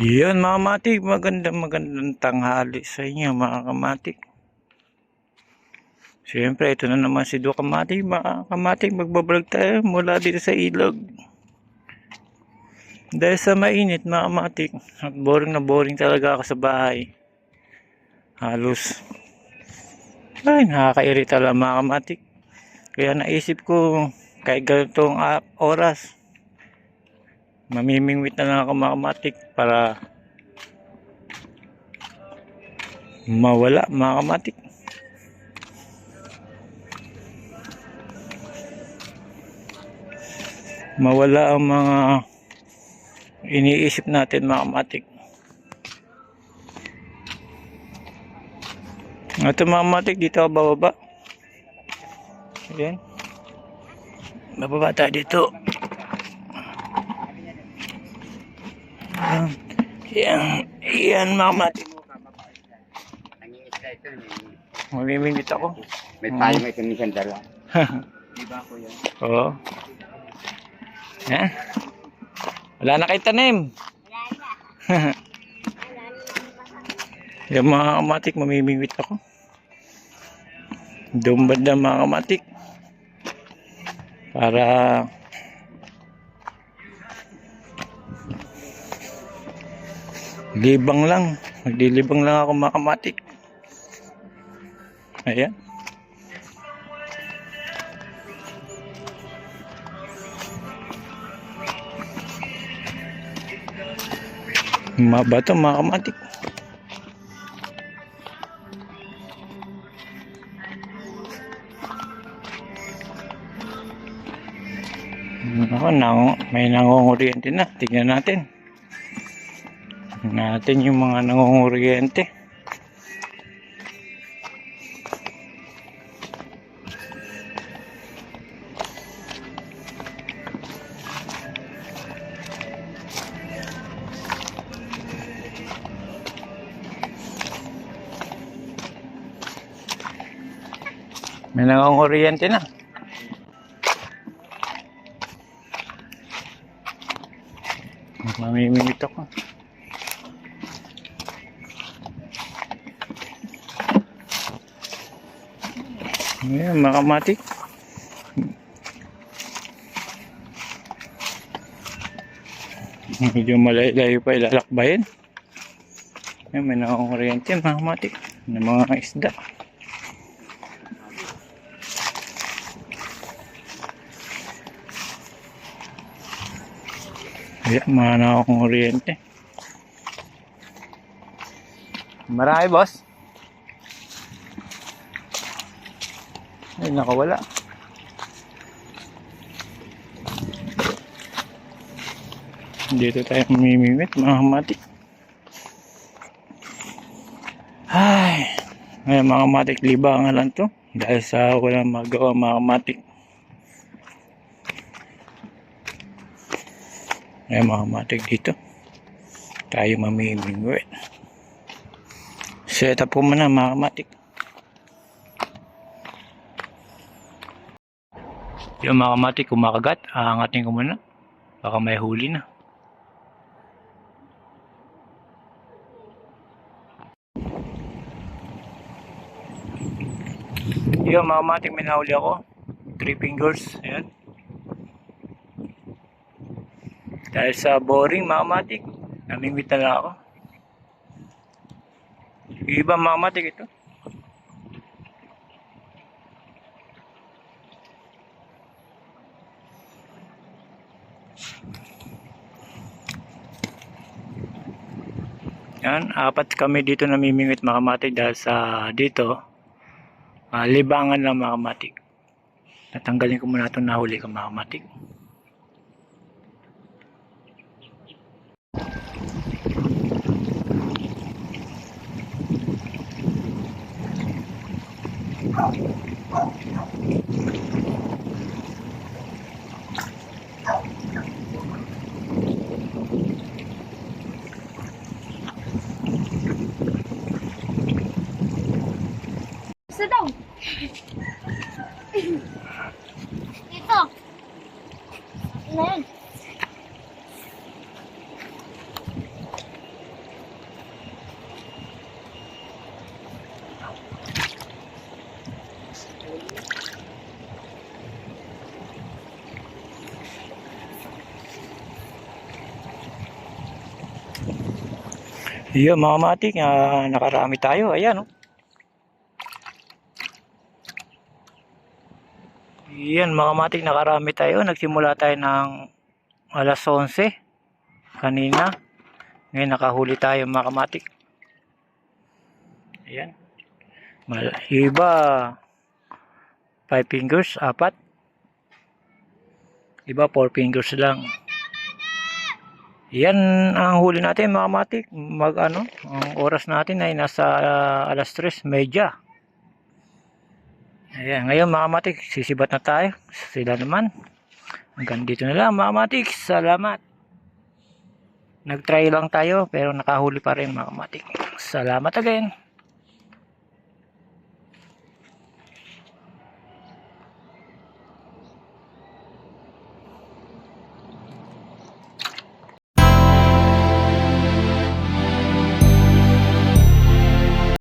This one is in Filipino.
Yan mga matik, magandang magandang tanghali sa inyo mga kamatik. Siyempre, ito na naman si Duka Kamatik. Mga kamatik, magbablog tayo mula dito sa ilog. Dahil sa mainit mga kamatik, at boring na boring talaga ako sa bahay. Halos, ay nakakairita lang mga kamatik. Kaya naisip ko, kahit ganitong oras, mamimingwit na lang ako mga para mawala mga. Mawala ang mga iniisip natin mga kamatik. Ito mga dito ako bababa. Ayan. Bababa tayo dito. Ayan. Ayan. Ayan mga kamatik. Nangingisda ito. may- Mamimingwit ako. May kumisan dala. Di ba ko yan? Oo. Yan. Wala na kay tanim. Yung mga kamatik, mamimingwit ako. Dumbad na mga kamatik. Para libang lang. Maglilibang lang ako mga kamatik. Ayan. Mga bato, mga kamatik. Ako, nang, may nangunguryente na. Tignan natin. Natin yung mga nangunguryente. May nangunguryente na. Mamimingit ako. Ayan, mga kamatik. Medyo malayo pa ilalakbayin. Ayan, may nangunguryente mga kamatik. Ng mga isda. Ayan, mga nakakong kuryente. Marami, boss. Ay, nakawala. Dito tayo mamimimit, mga kamatik. Ay, ay mga kamatik, libangan lang to. Dahil sa walang magawa mga kamatik. Ay mga matig dito. Tayo mamimingwit. Set up po muna mga matig. Yung mga matig kumakagat, aangatin ko muna. Baka may huli na. Yung mga matig may nahuli ako. Three fingers. Ayan. Dahil sa boring mga matik, namimit na lang ako. Yung iba mga matik ito. Yan, apat kami dito namimingit mga matik dahil sa dito, ah, libangan lang mga matik. Natanggalin ko muna itong nahuli ko mga matik. na daw. Dito. Ano yan? Yun mga matik, uh, ah, nakarami tayo. Ayan, oh. Iyan mga matik, nakarami tayo. Nagsimula tayo ng alas 11 kanina. Ngayon nakahuli tayo mga kamatik. Ayan. Iba 5 fingers, apat. Iba 4 fingers lang. Yan ang huli natin mga matik. Mag ano, ang oras natin ay nasa ah, alas 3 media. Ayan, ngayon mga matik, sisibat na tayo. Sila naman. Hanggang dito na lang mga matik. Salamat. Nag-try lang tayo pero nakahuli pa rin mga matik. Salamat again.